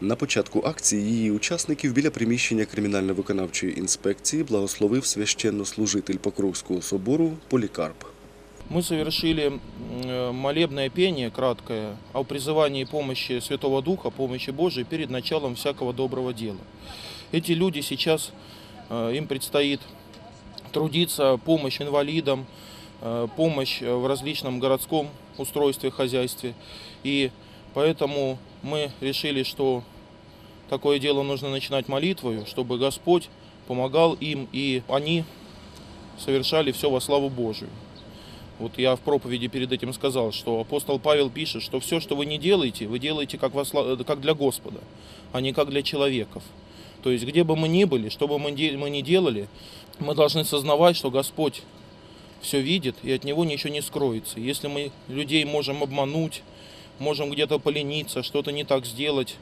На початку акції її учасників біля приміщення кримінально-виконавчої інспекції благословив священнослужитель Покровського собору Полікарп. Мы совершили м, э, молебное пение краткое о призывании помощи Святого Духа, помощи Божией перед началом всякого доброго дела. Эти люди сейчас, э, им предстоит трудиться, помощь инвалидам, э, помощь э, в различном городском устройстве, хозяйстве. И Поэтому мы решили, что такое дело нужно начинать молитвою, чтобы Господь помогал им, и они совершали все во славу Божию. Вот я в проповеди перед этим сказал, что апостол Павел пишет, что все, что вы не делаете, вы делаете как, во сла- э, как для Господа, а не как для человеков. То есть где бы мы ни были, что бы мы ни делали, мы должны сознавать, что Господь все видит, и от Него ничего не скроется. Если мы людей можем обмануть, можем где-то полениться, что-то не так сделать,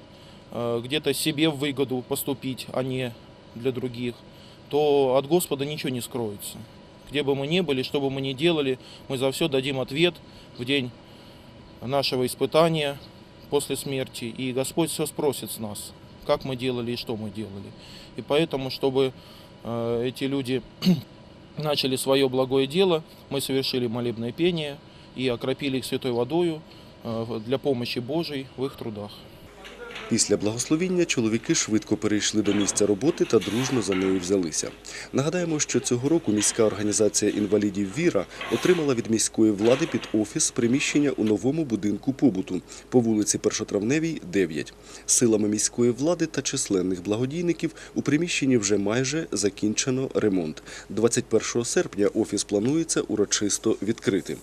э, где-то себе в выгоду поступить, а не для других, то от Господа ничего не скроется. Где бы мы ни были, что бы мы ни делали, мы за все дадим ответ в день нашего испытания после смерти. И Господь все спросит с нас, как мы делали и что мы делали. И поэтому, чтобы э, эти люди начали свое благое дело, мы совершили молебное пение и окропили их святой водою для помощи Божией в их трудах. Після благословіння чоловіки швидко перейшли до місця роботи та дружно за неї взялися. Нагадаємо, що цього року міська організація інвалідів Віра отримала від міської влади під офіс приміщення у новому будинку побуту по вулиці Першотравневій, 9. Силами міської влади та численних благодійників у приміщенні вже майже закінчено ремонт. 21 серпня офіс планується урочисто відкрити.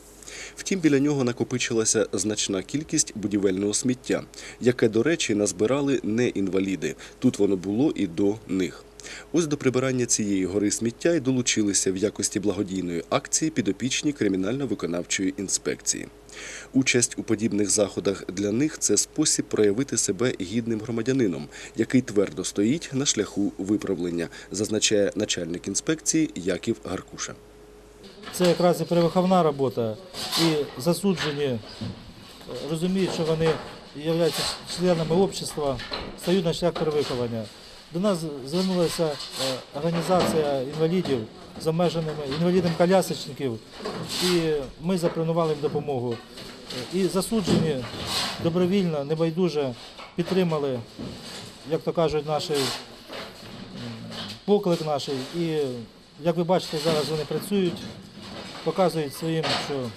Втім, біля нього накопичилася значна кількість будівельного сміття, яке, до речі, назбирали не інваліди. Тут воно було і до них. Ось до прибирання цієї гори сміття й долучилися в якості благодійної акції підопічні кримінально-виконавчої інспекції. Участь у подібних заходах для них це спосіб проявити себе гідним громадянином, який твердо стоїть на шляху виправлення, зазначає начальник інспекції Яків Гаркуша. Це якраз і перевиховна робота. І засуджені е, розуміють, що вони являються членами общества, стають на шлях перевиховання. До нас звернулася е, організація інвалідів з обмеженими інвалідним колясочників, і ми запропонували їм допомогу. Е, І засуджені добровільно, небайдуже підтримали, як то кажуть, наш поклик наш. І як ви бачите, зараз вони працюють показують своїм, що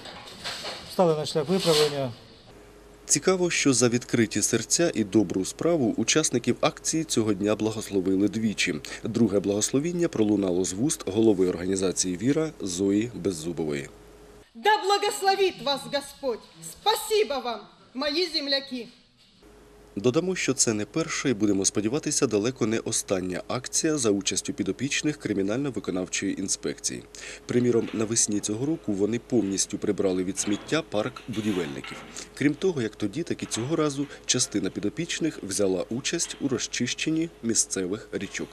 стали на шлях виправлення. Цікаво, що за відкриті серця і добру справу учасників акції цього дня благословили двічі. Друге благословіння пролунало з вуст голови організації Віра Зої Беззубової. Да благословит вас Господь! Спасибо вам, мои земляки! Додамо, що це не перша і будемо сподіватися, далеко не остання акція за участю підопічних кримінально-виконавчої інспекції. Приміром, навесні цього року вони повністю прибрали від сміття парк будівельників. Крім того, як тоді, так і цього разу частина підопічних взяла участь у розчищенні місцевих річок.